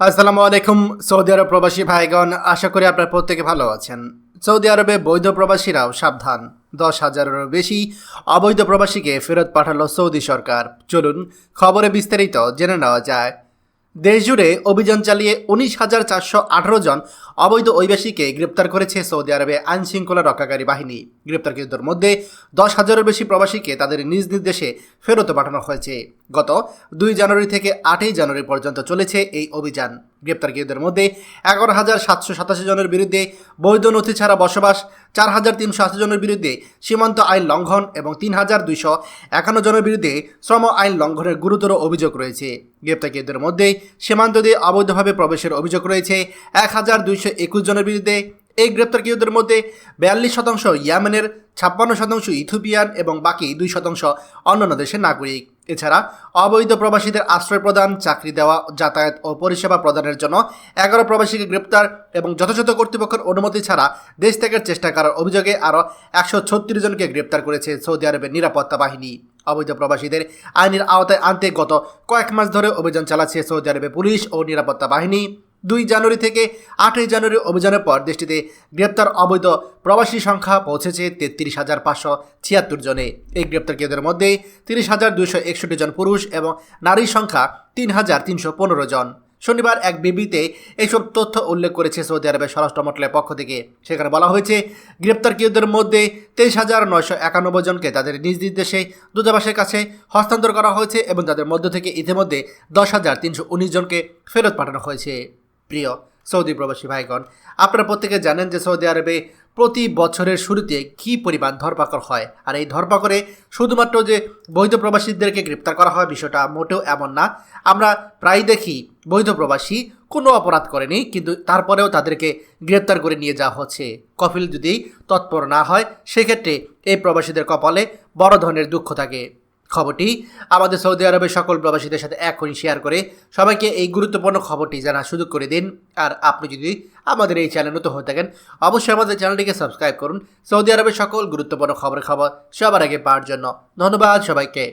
আসসালামু আলাইকুম, সৌদি আরব প্রবাসী ভাইগণ, আশা করি আপনার প্রত্যেকে ভালো আছেন। সৌদি আরবে বৈধ প্রবাসীরাও সাবধান। দশ হাজারেরও বেশি অবৈধ প্রবাসীকে ফেরত পাঠালো সৌদি সরকার। চলুন খবরে বিস্তারিত জেনে নেওয়া যায়। দেশজুড়ে অভিযান চালিয়ে উনিশ হাজার চারশো আঠারো জন অবৈধ অভিবাসীকে গ্রেপ্তার করেছে সৌদি আরবে আইনশৃঙ্খলা রক্ষাকারী বাহিনী। গ্রেপ্তারকৃতদের মধ্যে দশ হাজারের বেশি প্রবাসীকে তাদের নিজ নিজ দেশে ফেরত পাঠানো হয়েছে। গত দুই জানুয়ারি থেকে আটই জানুয়ারি পর্যন্ত চলেছে এই অভিযান। গ্রেপ্তারকৃতদের মধ্যে এগারো হাজার সাতশো সাতাশি জনের বিরুদ্ধে বৈধ নথি ছাড়া বসবাস, চার হাজার তিনশো আশি জনের বিরুদ্ধে সীমান্ত আইন লঙ্ঘন এবং তিন হাজার দুইশো একান্ন জনের বিরুদ্ধে শ্রম আইন লঙ্ঘনের গুরুতর অভিযোগ রয়েছে। গ্রেপ্তারকৃতদের মধ্যে সীমান্ত দিয়ে অবৈধভাবে প্রবেশের অভিযোগ রয়েছে। এক হাজার দুইশো একুশ জনের বিরুদ্ধে এই গ্রেপ্তারকৃতদের মধ্যে বিয়াল্লিশ শতাংশ ইয়ামেনের, ছাপ্পান্ন শতাংশ ইথিওপিয়ান এবং বাকি দুই শতাংশ অন্যান্য দেশের নাগরিক। এছাড়া অবৈধ প্রবাসীদের আশ্রয় প্রদান চাকরি দেওয়া, যাতায়াত ও পরিষেবা প্রদানের জন্য এগারো প্রবাসীকে গ্রেপ্তার এবং যথাযথ কর্তৃপক্ষের অনুমতি ছাড়া দেশ ত্যাগের চেষ্টা করার অভিযোগে আরও একশো ছত্রিশ জনকে গ্রেপ্তার করেছে সৌদি আরবের নিরাপত্তা বাহিনী। অবৈধ প্রবাসীদের আইনের আওতায় আনতে গত কয়েক মাস ধরে অভিযান চালাচ্ছে সৌদি আরবে পুলিশ ও নিরাপত্তা বাহিনী। দুই জানুয়ারি থেকে আটই জানুয়ারি অভিযানের পর দেশটিতে গ্রেপ্তার অবৈধ প্রবাসী সংখ্যা পৌঁছেছে তেত্রিশ হাজার পাঁচশো ছিয়াত্তর জনে। এই গ্রেপ্তারকৃতদের মধ্যে তিরিশ হাজার দুইশো একষট্টি জন পুরুষ এবং নারীর সংখ্যা তিন হাজার তিনশো পনেরো জন। শনিবার এক বিবৃতিতে এইসব তথ্য উল্লেখ করেছে সৌদি আরবের স্বরাষ্ট্র মন্ত্রণালয়ের পক্ষ থেকে। সেখানে বলা হয়েছে গ্রেপ্তারকৃতদের মধ্যে তেইশ হাজার নয়শো একানব্বই জনকে তাদের নিজ নিজ দেশে দূতাবাসের কাছে হস্তান্তর করা হয়েছে এবং তাদের মধ্য থেকে ইতিমধ্যে দশ হাজার তিনশো উনিশ জনকে ফেরত পাঠানো হয়েছে। প্রিয় সৌদি প্রবাসী ভাইগণ, আপনারা প্রত্যেকে জানেন যে সৌদি আরবে প্রতি বছরের শুরুতে কী পরিমাণ ধরপাকড় হয়? আর এই ধরপাকড়ে শুধুমাত্র যে বৈধ প্রবাসীদেরকে গ্রেপ্তার করা হয় বিষয়টা মোটেও এমন না। আমরা প্রায় দেখি বৈধ প্রবাসী কোনো অপরাধ করেনি, কিন্তু তারপরেও তাদেরকে গ্রেপ্তার করে নিয়ে যাওয়া হচ্ছে। কফিল যদি তৎপর না হয়, সেক্ষেত্রে এই প্রবাসীদের কপালে বড় ধরনের দুঃখ থাকে। খবরটি। আমাদের সৌদি আরবের সকল প্রবাসীদের সাথে এখনই শেয়ার করে সবাইকে এই গুরুত্বপূর্ণ খবরটি জানা সুযোগ করে দিন। আর আপনি যদি আমাদের এই চ্যানেল নতুন হয়ে থাকেন, অবশ্যই আমাদের চ্যানেলটিকে সাবস্ক্রাইব করুন। সৌদি আরবের সকল গুরুত্বপূর্ণ খবরের খবর সবার আগে পাওয়ার জন্য ধন্যবাদ সবাইকে।